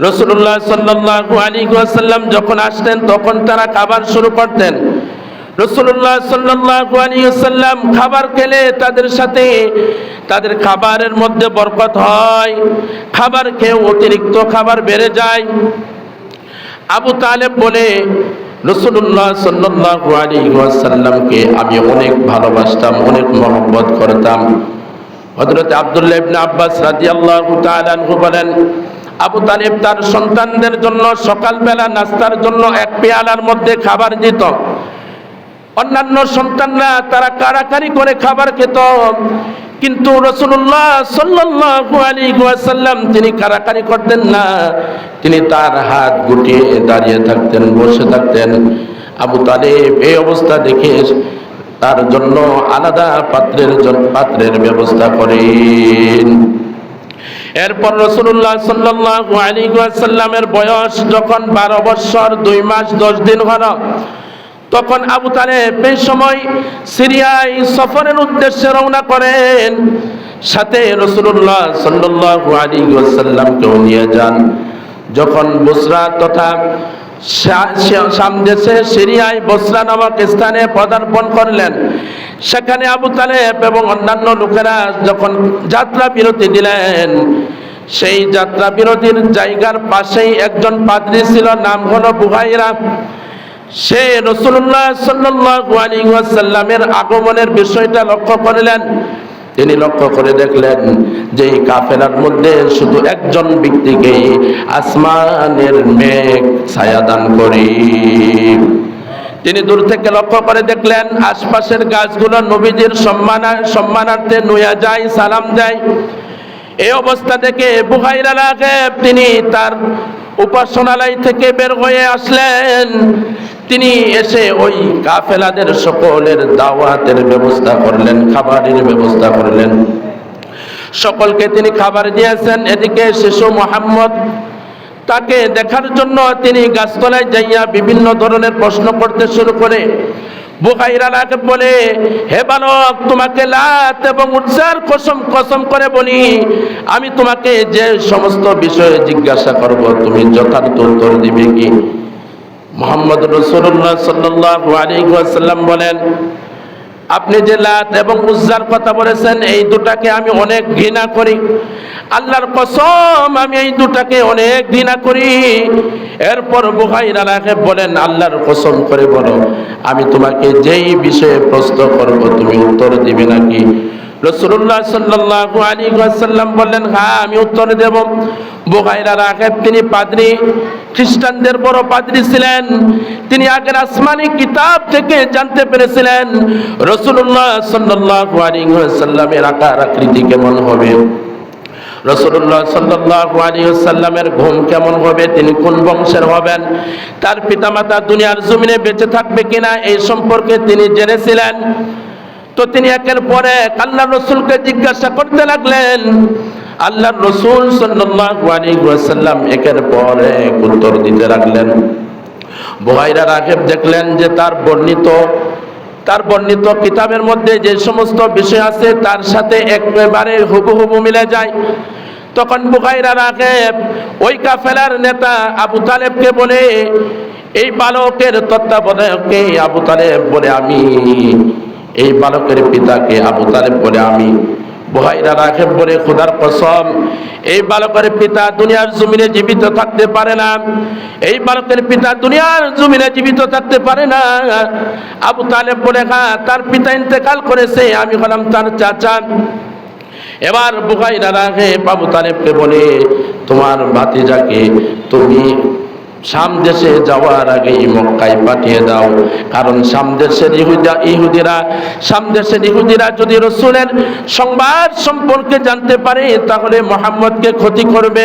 রসুল্লাহ সাল্লাল্লাহু আলাইহি ওয়াসাল্লাম যখন আসতেন, তখন তারা খাবার শুরু করতেন। রসুল্লাহ সাল্লাল্লাহু আলাইহি ওয়াসাল্লাম খাবার খেলে তাদের সাথে, তাদের খাবারের মধ্যে বরকত হয়। খাবার খেয়ে অতিরিক্ত খাবার বেড়ে যায়। আবু তালেব বলে রসুল্লাহ সাল্লাল্লাহু আলাইহি ওয়াসাল্লামকে আমি অনেক ভালোবাসতাম, অনেক মহব্বত করতাম। হযরত আবদুল্লাহ আব্বাস তাআলা আনহু বলেন আবু তালেব তার সন্তানদের জন্য সকালবেলা নাস্তার জন্য এক পেয়ালার মধ্যে খাবার দিত। অন্যান্য সন্তানরা তারা কারাকারি করে খাবার খেত। কিন্তু রসুল্লাহ সাল্লাল্লাহু আলাইহি ওয়াসাল্লাম তিনি কারাকারি করতেন না। তিনি তার হাত গুটিয়ে দাঁড়িয়ে থাকতেন, বসে থাকতেন। আবু তালেব এই অবস্থা দেখে তার জন্য আলাদা পাত্রের পাত্রের ব্যবস্থা করেন। এরপর রসুল্লাহ সাল্লাল্লাহু আলাইহি ওয়াসাল্লামের বয়স যখন বারো বৎসর দুই মাস, দশ দিন হল, তখন আবু তালেব এই সময় সিরিয়ায় সফরের উদ্দেশ্যে রওনা করেন। সাথে রসুল্লাহ সাল্লাল্লাহু আলাইহি ওয়াসাল্লামকেও নিয়ে যান। যখন বুসরা তথা সামদেশে সিরিয়ায় বসরা নামক স্থানে পদার্পণ করলেন সেখানে আবু তালেব এবং অন্যান্য লোকেরা যখন যাত্রা বিরতি দিলেন, সেই যাত্রা বিরতির জায়গার পাশেই একজন পাদ্রী ছিল, নাম হলো বুহাইরা। সে রসুল্লাহ ওয়াসাল্লামের আগমনের বিষয়টা লক্ষ্য করলেন। তিনি লক্ষ্য করে দেখলেন যে কাফেলার মধ্যে শুধু একজন ব্যক্তিকে আসমানের মেঘ ছায়াদান করি। তিনি দূর থেকে লক্ষ্য করে দেখলেন আশপাশের গাছগুলো নবীজির সম্মানা, সম্মানার্থে নুয়া যায়, সালাম দেয়। এই অবস্থা থেকে বুহাইরা লাগে তিনি তার উপাসনালয় থেকে বের হয়ে আসলেন। তিনি এসে ওই কাফেলাদের সকলের দাওয়াতের ব্যবস্থা করলেন, খাবারের ব্যবস্থা করলেন। সকলকে তিনি খাবার দিয়েছেন, এদিকে শিশু মোহাম্মদ তাকে দেখার জন্য তিনি গাছতলায় যাইয়া বিভিন্ন ধরনের প্রশ্ন করতে শুরু করে। বুখাইরালাকে বলে, হে বালক, তোমাকে লাত এবং উৎসার কসম কসম করে বলি, আমি তোমাকে যে সমস্ত বিষয়ে জিজ্ঞাসা করব, তুমি যথার্থ উত্তর দিবে কি? মোহাম্মদ রসুল্লাহ সাল্লাল্লাহু আলাইহি বলেন, আপনি যে লাত এবং উজ্জার কথা বলেছেন, এই দুটাকে আমি অনেক ঘৃণা করি। আল্লাহর কসম, আমি এই দুটাকে অনেক ঘৃণা করি। এরপর বুহাইরা রাখে বলেন, আল্লাহর কসম করে বলো, আমি তোমাকে যেই বিষয়ে প্রশ্ন করব, তুমি উত্তর দিবে নাকি? রসুল্লাহ সাল্লাল্লাহু আলাইহি ওয়াসাল্লাম বললেন হ্যাঁ আমি উত্তর দেব। বুখাইরা রাখেব তিনি পাদ্রী, খ্রিস্টানদের বড় পাদ্রী ছিলেন। তিনি আগের আসমানি কিতাব থেকে জানতে পেরেছিলেন। রসুল্লাহ সাল্লাল্লাহু আলাইহি ওয়াসাল্লামের আকার আকৃতি কেমন হবে? রসুল্লাহ সাল্লাল্লাহু আলাইহি ওয়াসাল্লামের ঘুম কেমন হবে? তিনি কোন বংশের হবেন? তার পিতামাতা দুনিয়ার জমিনে বেঁচে থাকবে কিনা এই সম্পর্কে তিনি জেনেছিলেন। তো তিনি একের পরে আল্লাহ রসুলকে জিজ্ঞাসা করতে লাগলেন। আল্লাহ রসুল সাল্লাল্লাহু আলাইহি ওয়াসাল্লাম একের পরে উত্তর দিতে লাগলেন। বুহাইরা রাগেব দেখলেন যে তার বর্ণিত তার বর্ণিত কিতাবের মধ্যে যে সমস্ত বিষয় আছে তার সাথে একেবারে হুবহু মিলে যায়। তখন বুখাইরা রাগেব ওই কাফেলার নেতা আবু তালেবকে বলে, এই বালকের তত্ত্বাবধায়ককে আবু তালেব বলে আমি, এই বালকের পিতাকে আবু তালেব বলে আমি। বুহাইরা রাখেব বলে, খোদার কসম, এই বালকের পিতা দুনিয়ার জমিনে জীবিত থাকতে পারে না। এই বালকের পিতা দুনিয়ার জমিনে জীবিত থাকতে পারে না। আবু তালেব বলে হ্যাঁ তার পিতা ইন্তেকাল করেছে, আমি হলাম তার চাচা। এবার বুখাইরা রাখে বাবু তারেফকে বলে, তোমার ভাতিজাকে তুমি সামদেশে যাওয়ার আগে মক্কায় পাঠিয়ে দাও। কারণ সামদেশের ইহুদা ইহুদিরা সামদেশের ইহুদিরা যদি রসুলের সংবাদ সম্পর্কে জানতে পারে, তাহলে মোহাম্মদকে ক্ষতি করবে।